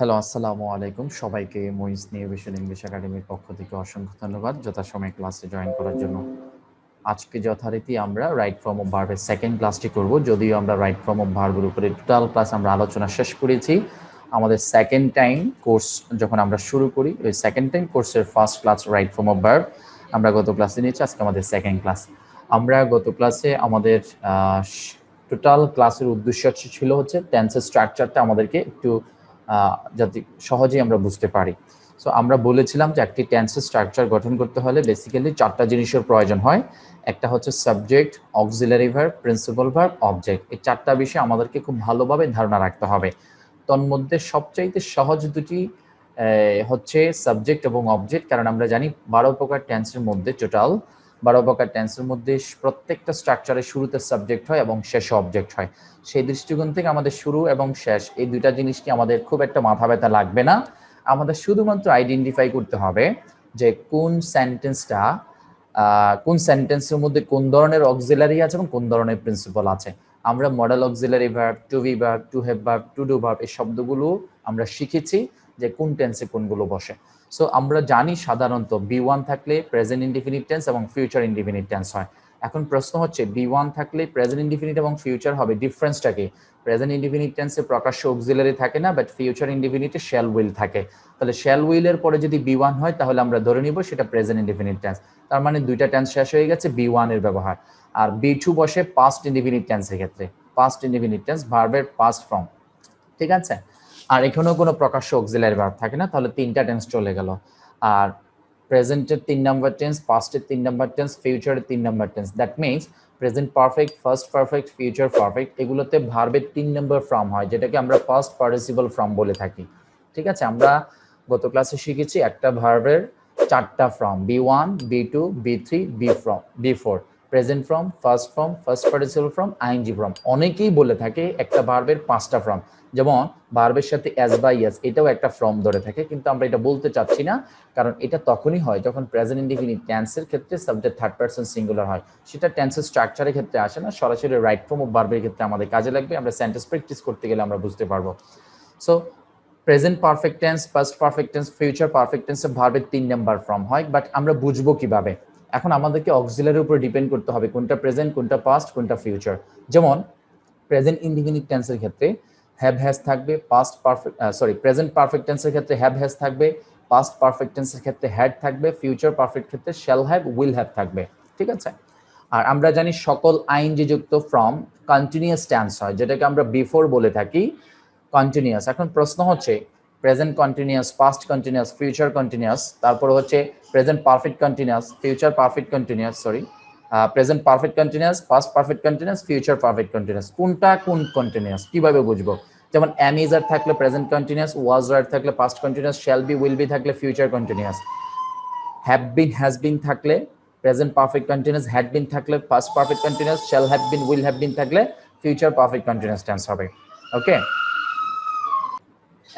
Hello, আসসালামু আলাইকুম। সবাইকে মহিস নিউভিশন ইংলিশ একাডেমির পক্ষ থেকে অসংখ্য ধন্যবাদ যথাসময়ে ক্লাসে জয়েন করার জন্য। আজকে যথারীতি আমরা রাইট ফর্ম অফ ভার্বের সেকেন্ড ক্লাসটি করব। যদিও আমরা রাইট ফর্ম অফ ভার্বের উপরে টোটাল ক্লাস আমরা আলোচনা শেষ করেছি। আমাদের সেকেন্ড টাইম কোর্স যখন আমরা শুরু করি, ওই সেকেন্ড টাইম কোর্সের first class right form of verb আমরা গত ক্লাসে নিয়েছি, আজকে আমাদের সেকেন্ড ক্লাস। আমরা গত ক্লাসে আমাদের টোটাল ক্লাসের উদ্দেশ্য ছিল হচ্ছে টেন্সের স্ট্রাকচারটা আমাদেরকে একটু যাতে সহজেই আমরা বুঝতে পারি। সো আমরা বলেছিলাম যে একটি টেন্সের স্ট্রাকচার গঠন করতে হলে বেসিক্যালি চারটা জিনিসের প্রয়োজন হয়। একটা হচ্ছে subject auxiliary verb principal verb object এই চারটা বিষয়ে আমাদেরকে খুব ভালোভাবে ধারণা রাখতে হবে। তন্মধ্যে সবচাইতে সহজ দুটি হচ্ছে সাবজেক্ট এবং অবজেক্ট কারণ আমরা জানি বারো প্রকার টেন্সের মধ্যে টোটাল বারো প্রকার টেন্সের মধ্যে প্রত্যেকটা স্ট্রাকচারের শুরুতে সাবজেক্ট হয় এবং শেষে অবজেক্ট হয়। সেই দৃষ্টিকোণ থেকে আমাদের শুরু এবং শেষ, এই দুইটা জিনিস কি আমাদের খুব একটা মাথা ব্যথা লাগবে না? আমাদের শুধুমাত্র আইডেন্টিফাই করতে হবে যে কোন সেন্টেন্সটা কোন সেন্টেন্সের মধ্যে কোন ধরনের অক্সিলারি আছে এবং কোন ধরনের প্রিন্সিপাল আছে। আমরা modal auxiliary verb to be verb to have verb to do verb এই শব্দগুলো আমরা শিখেছি যে কোন টেন্সে কোনগুলো বসে। সো আমরা জানি সাধারণত বি ওয়ান থাকলে প্রেজেন্ট ইনডিফিনিট টেন্স এবং ফিউচার ইনডিফিনিট টেন্স হয়। এখন প্রশ্ন হচ্ছে বি ওয়ান থাকলে প্রেজেন্ট ইনডিফিনিট এবং ফিউচার হবে ডিফারেন্সটা কি? প্রেজেন্ট ইনডিফিনিট টেন্সে প্রকাশ্য অক্সিলারি থাকে না বাট ফিউচার ইনডিফিনিটে শেল উইল থাকে। তাহলে শেল উইলের পরে যদি বি ওয়ান হয়, তাহলে আমরা ধরে নিব সেটা প্রেজেন্ট ইনডিফিনিট টেন্স তার মানে দুইটা টেন্স শেষ হয়ে গেছে বি ওয়ানের ব্যবহার। আর বি টু বসে পাস্ট ইনডিফিনিট টেন্সের ক্ষেত্রে। পাস্ট ইনডিফিনিট টেন্স ভার্বের পাস্ট ফর্ম ঠিক আছে? আর এখানেও কোনো প্রকাশ্য অক্সিলারি ভার্ব থাকে না, তাহলে তিনটা টেন্স চলে গেল। আর প্রেজেন্টের তিন নাম্বার টেন্স পাস্টের তিন নাম্বার টেন্স ফিউচারের তিন number tense that means present perfect past perfect future perfect এগুলোতে ভার্বের তিন নম্বর ফর্ম হয়, যেটাকে আমরা ফার্স্ট পার্টিসিপাল ফর্ম বলে থাকি। ঠিক আছে? আমরা গত ক্লাসে শিখেছি একটা ভার্বের চারটা form V one V two V three V form V four present form first form first participle form ING form অনেকেই বলে থাকে একটা ভার্বের পাঁচটা ফর্ম যেমন ভার্বের সাথে অ্যাজ বাই ইয়াস এটাও একটা ফর্ম ধরে থাকে, কিন্তু আমরা এটা বলতে চাচ্ছি না, কারণ এটা তখনই হয় যখন প্রেজেন্ট ইন্ডিফিনিট টেন্সের ক্ষেত্রে সাবজেক্ট থার্ড পার্সন সিঙ্গুলার হয়। সেটা টেন্সের স্ট্রাকচারের ক্ষেত্রে আসে না, সরাসরি রাইট ফর্ম অফ ভার্বের ক্ষেত্রে আমাদের কাজে লাগবে, আমরা সেন্টেন্স প্র্যাকটিস করতে গেলে আমরা বুঝতে পারব। So present perfect tense past perfect tense future perfect টেন্সে ভার্বের তিন নাম্বার ফর্ম হয় বাট আমরা বুঝব কীভাবে? এখন আমাদেরকে অক্সিলারের উপর ডিপেন্ড করতে হবে, কোনটা প্রেজেন্ট কোনটা পাস্ট কোনটা ফিউচার যেমন প্রেজেন্ট ইনডিফিনিট টেন্সের ক্ষেত্রে হ্যাভ হ্যাজ থাকবে past perfect sorry present perfect টেন্সের ক্ষেত্রে হ্যাভ হ্যাজ থাকবে পাস্ট পারফেক্ট টেন্সের ক্ষেত্রে হ্যাড থাকবে ফিউচার পারফেক্ট ক্ষেত্রে শ্যাল হ্যাভ উইল হ্যাভ থাকবে, ঠিক আছে? আর আমরা জানি সকল আইনজি যুক্ত ফ্রম কন্টিনিউয়াস টেন্স হয়, যেটাকে আমরা বিফোর বলে থাকি কন্টিনিউয়াস এখন প্রশ্ন হচ্ছে present continuous past continuous future continuous তারপর হচ্ছে present perfect continuous future perfect continuous sorry present perfect continuous past perfect continuous future perfect continuous কোনটা কোন কন্টিনিউয়াস কীভাবে বুঝব? যেমন ইজ আর থাকলে প্রেজেন্ট কন্টিনিউয়াস ওয়াজ আর থাকলে past continuous shall be will be থাকলে future continuous have been has been থাকলে present perfect continuous had been থাকলে past perfect continuous shall have been will have been থাকলে ফিউচার পারফেক্ট কন্টিনিউয়াস টেন্স হবে। ওকে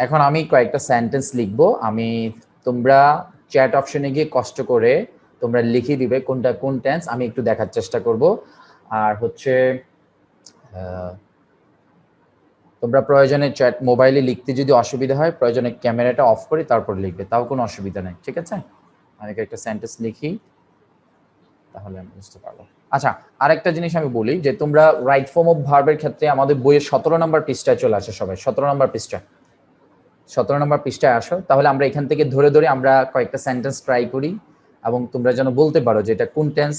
এখন আমি কয়েকটা সেন্টেন্স লিখব। আমি তোমরা চ্যাট অপশনে গিয়ে কষ্ট করে তোমরা লিখে দিবে কোনটা কোন টেন্স আমি একটু দেখার চেষ্টা করব। আর হচ্ছে তোমরা প্রয়োজনে চ্যাট মোবাইলে লিখতে যদি অসুবিধা হয়, প্রয়োজনে ক্যামেরাটা অফ করে তারপর লিখবে, তাও কোনো অসুবিধা নেই, ঠিক আছে? আমি একটা সেন্টেন্স লিখি, তাহলে আমি বুঝতে পারব আচ্ছা আরেকটা জিনিস আমি বলি, যে তোমরা রাইট ফর্ম অফ ভার্বের ক্ষেত্রে আমাদের বইয়ের সতেরো নম্বর পৃষ্ঠায় চলে আসে সবাই, সতেরো নম্বর পৃষ্ঠা সতেরো নম্বর পৃষ্ঠায় আসো, তাহলে আমরা এখান থেকে ধরে ধরে আমরা কয়েকটা সেন্টেন্স ট্রাই করি। এবং তোমরা যেন বলতে পারো যে এটা কোন টেন্স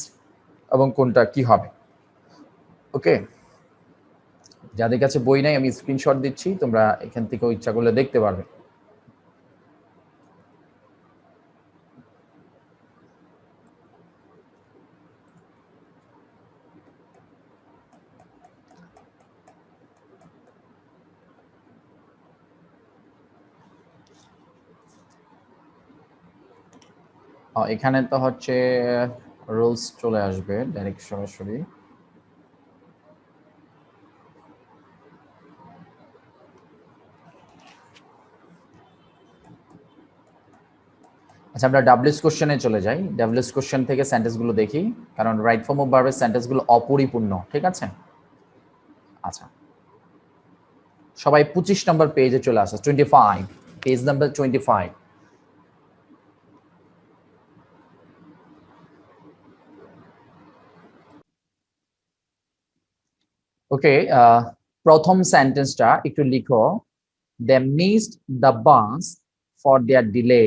এবং কোনটা কি হবে। ওকে যাদের কাছে বই নাই, আমি স্ক্রিনশট দিচ্ছি, তোমরা এখান থেকে ইচ্ছা করলে দেখতে পারবে। এখানে তো হচ্ছে রুলস চলে আসবে ডাইরেক্ট সরাসরি। আচ্ছা আমরা ডাব্লিউস কোশ্চেনে চলে যাই। ডাব্লিউস কোশ্চেন থেকে সেন্টেন্সগুলো দেখি, কারণ রাইট ফর্ম অফ ভার্বের সেন্টেন্সগুলো অপরিপূর্ণ, ঠিক আছে? আচ্ছা। সবাই পঁচিশ নম্বর পেজে চলে আসে twenty five Page number 25. Okay প্রথম সেন্টেন্সটা একটু লিখো. They missed the bus for their delay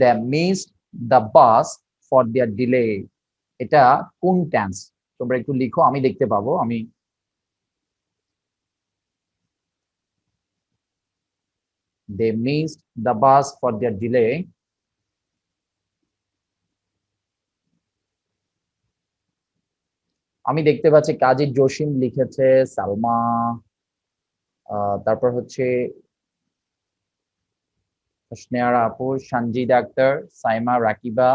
they missed the bus for their delay এটা কোন টেন্স তোমরা একটু লিখো, আমি দেখতে পাবো, আমি they missed the bus for their delay. আমি দেখতে পাচ্ছি কাজী জসিম লিখেছে, সালমা তারপর হচ্ছে স্নেহারা আপু সঞ্জিদ আক্তার, সাইমা, রাকিবা।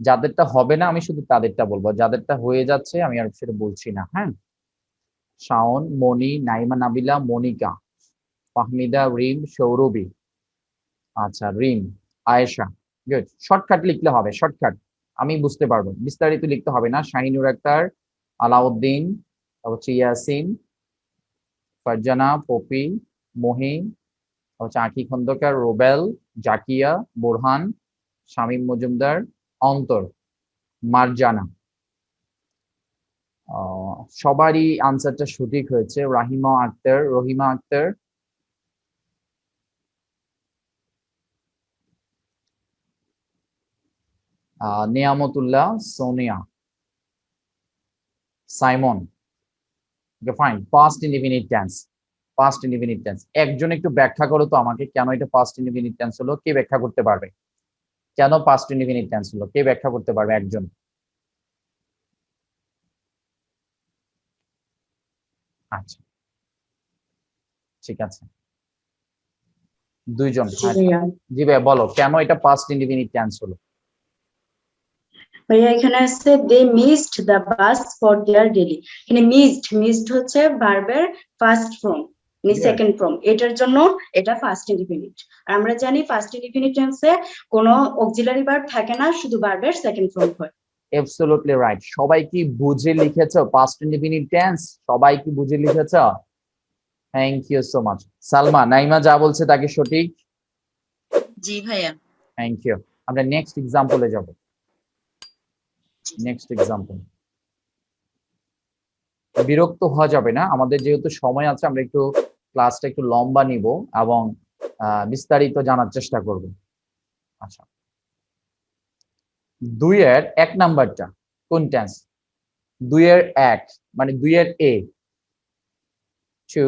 যাদেরটা হবে না, আমি শুধু তাদেরটা বলব। যাদেরটা হয়ে যাচ্ছে, আমি আর সেটা বলছি না হ্যাঁ? শাওন মনি নাইমা, নাবিলা, মনিকা, ফাহমিদা, রিম, সৌরভী। আচ্ছা রিম, আয়েশা গুড শর্টকাট লিখলে হবে শর্টকাট আমি বুঝতে পারব, বিস্তারিত লিখতে হবে না। শাহিনুর আক্তার আলাউদ্দিন, তারপর হচ্ছে ইয়াসিন, ফারজানা, পপি মহি হচ্ছে আঁকি খন্দকার, রোবেল, জাকিয়া, বোরহান, শামীম মজুমদার, অন্তর, মারজানা। সবারই আনসারটা সঠিক হয়েছে। Rahima Akter, Rahima Akter. Niamatullah, Sonia. Simon okay fine past indefinite tense past indefinite tense একজন একটু ব্যাখ্যা করো তো আমাকে কেন এটা পাস্ট ইনডিফিনিট টেন্স হলো? কে ব্যাখ্যা করতে পারবে? কেন পাস্ট ইনডিফিনিট টেন্স হলো? কে ব্যাখ্যা করতে পারবে? একজন। আচ্ছা। ঠিক আছে। দুইজন। জি ভাই বলো কেন এটা পাস্ট ইনডিফিনিট টেন্স হলো? ভাইয়া এখানে আছে they missed the bus for their daily এখানে মিসড মিসড হচ্ছে ভার্বের ফার্স্ট ফর্ম মানে সেকেন্ড ফর্ম এটার জন্য এটা ফার্স্ট ইনডিফিনিট আর আমরা জানি ফার্স্ট ইনডিফিনিট টেন্সে কোনো অক্সিলারি ভার্ব থাকে না শুধু ভার্বের সেকেন্ড ফর্ম হয়। অ্যাবসলিউটলি রাইট সবাই কি বুঝে লিখেছো পাস্ট ইনডিফিনিট টেন্স সবাই কি বুঝে লিখেছো? Thank you so much Salma Naima যা বলছে তাকে সঠিক? জি ভাইয়া। থ্যাংক ইউ আমরা নেক্সট এক্সাম্পলে যাব। নেক্সট এক্সাম্পল বিরক্ত হওয়া যাবে না। আমাদের যেহেতু সময় আছে, আমরা একটু ক্লাসটা একটু লম্বা নিব এবং বিস্তারিত জানার চেষ্টা করব। আচ্ছা। দুইয়ের এক নাম্বারটা কোন টেন্স দুইয়ের এক মানে দুইয়ের A two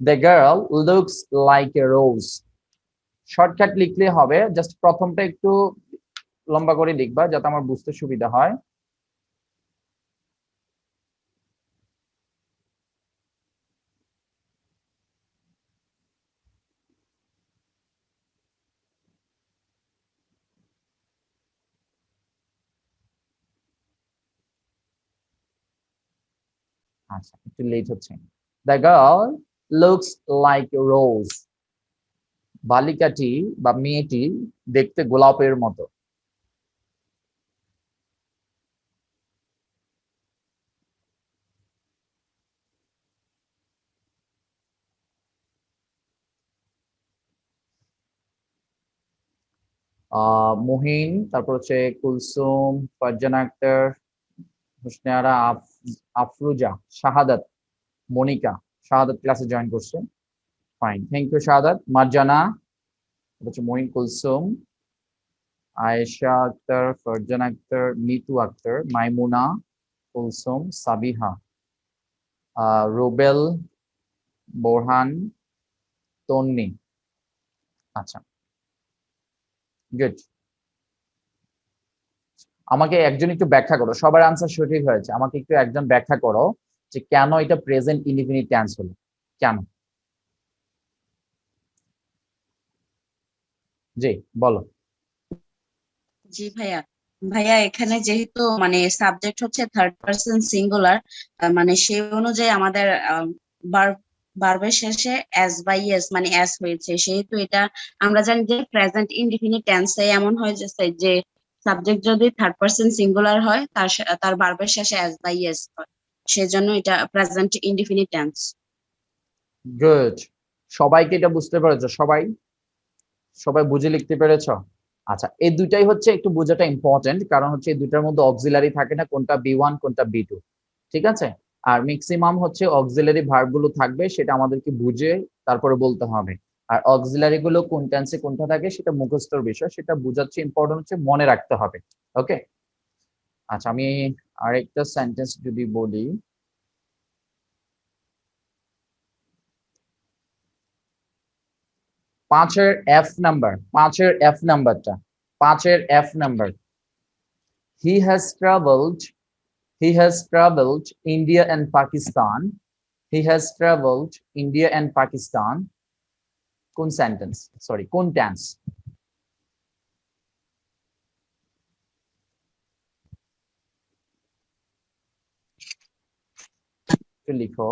the girl looks like a rose shortcut লিখলে হবে জাস্ট প্রথমটা একটু লম্বা করে লিখবা যাতে আমার বুঝতে সুবিধা হয়। আচ্ছা একটু লেট হচ্ছে। The girl looks like rose বালিকাটি বা মেয়েটি দেখতে গোলাপের মতো। মুহিন, তারপর হচ্ছে কুলসুম, ফারজানা আক্তার, হুসনেয়ারা আফ- আফরুজা, শাহাদাত, মনিকা, শাহাদাত ক্লাসে জয়েন করছে। Fine thank you Shahadat. Marjana হচ্ছে মহিন, কুলসুম, আয়েশা আক্তার, ফারজানা আক্তার, মিতু আক্তার, মাইমুনা, কুলসুম, সাবিহা রুবেল, বোরহান, তন্নি। আচ্ছা গুড আমাকে একজন একটু ব্যাখ্যা করো। সবার আনসার সঠিক হয়েছে। আমাকে একটু একজন ব্যাখ্যা করো যে কেন এটা প্রেজেন্ট ইনডিফিনিট টেন্স হলো? কেন? জি, বলো। জি, ভাইয়া। ভাইয়া, এখানে যেহেতু মানে সাবজেক্ট হচ্ছে থার্ড পার্সন সিঙ্গুলার মানে সেই অনুযায়ী আমাদের বার্বের শেষে অ্যাস বাই এস মানে অ্যাস হয়েছে। সেহেতু এটা আমরা জানি যে প্রেজেন্ট ইনডিফিনিট টেন্সে এমন হয় যে যে সাবজেক্ট যদি থার্ড পার্সন সিঙ্গুলার হয়, তার তার বার্বের শেষে অ্যাস বাই এস হয়। সেজন্য এটা প্রেজেন্ট ইনডিফিনিট টেন্স গুড সবাইকে এটা বুঝতে পেরেছ? সবাই? সবাই বুঝে লিখতে পেরেছ? আচ্ছা এই দুইটাই হচ্ছে একটু বোঝাটা ইম্পর্টেন্ট কারণ হচ্ছে এই দুইটার মধ্যে অক্সিলারি থাকে না, কোনটা বি ওয়ান কোনটা বি টু ঠিক আছে? আর ম্যাক্সিমাম হচ্ছে অক্সিলারি ভার্বগুলো থাকবে, সেটা আমাদেরকে বুঝে তারপরে বলতে হবে। আর অক্সিলারি গুলো কোন টেন্সে কোনটা থাকে সেটা মুখস্থর বিষয়, সেটা বোঝাচ্ছে ইম্পর্টেন্ট হচ্ছে মনে রাখতে হবে ওকে আচ্ছা আমি আরেকটা সেন্টেন্স যদি বলি। পাঁচের এফ নাম্বার পাঁচের এফ নাম্বারটা পাঁচের F number he has travelled he has travelled India and Pakistan he has travelled India and Pakistan কোন সেন্টেন্স সরি কোন টেন্স একটু লিখো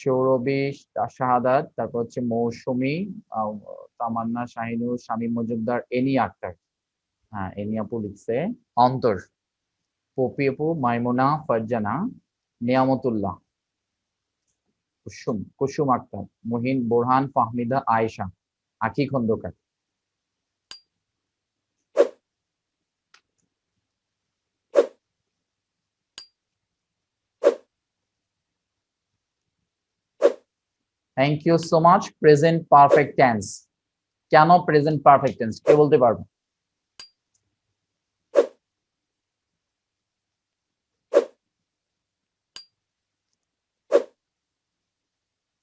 সৌরভী শাহাদাত, তারপর হচ্ছে মৌসুমী তামান্না, শাহিনুর শামীম মজুমদার, এনি আক্তার। হ্যাঁ এনি আপু লিখছে। অন্তর, পপি আপু, মাইমুনা, ফারজানা, নিয়ামতুল্লাহ, কুসুম কুসুম Akter, Mohin, Borhan, Fahmida, Ayesha, Akhi Khandakar. Thank you so much present perfect tense কেন প্রেজেন্ট পারফেক্ট টেন্স কে বলতে পারবে?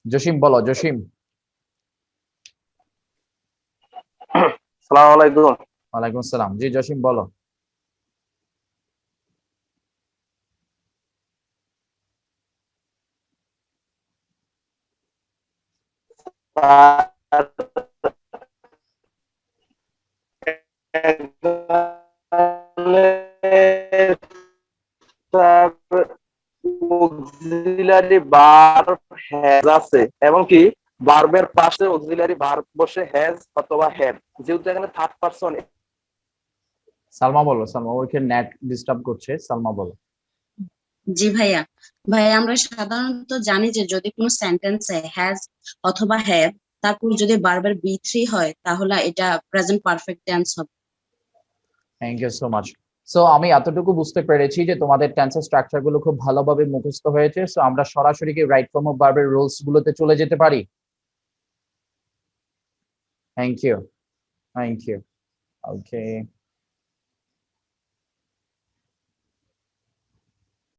জসিম বলো জসিম। সালাম আলাইকুম। ওয়ালাইকুম আসসালাম। জি জসিম বলো। অক্সিলারি ভার্ব হ্যাজ আছে, এবং কি? ভার্বের পাশে অক্সিলারি ভার্ব বসে হ্যাজ অথবা হ্যাভ যেহেতু এখানে থার্ড পারসন সালমা বলো, সালমা ওইখানে নেট ডিস্টার্ব করছে, সালমা বলো। জি ভাইয়া। ভাইয়া, আমরা সাধারণত জানি যে যদি কোনো সেন্টেন্সে হ্যাজ অথবা হ্যাভ তারপর যদি বারবার বি থ্রি হয়, তাহলে এটা প্রেজেন্ট পারফেক্ট টেন্স হবে। Thank you so much so আমি এতটুকু বুঝতে পেরেছি যে তোমাদের টেন্সের স্ট্রাকচারগুলো খুব ভালোভাবে মুখস্থ হয়েছে। সো আমরা সরাসরি কি রাইট ফর্ম অফ ভার্বের রুলস গুলোতে চলে যেতে পারি? Thank you thank you okay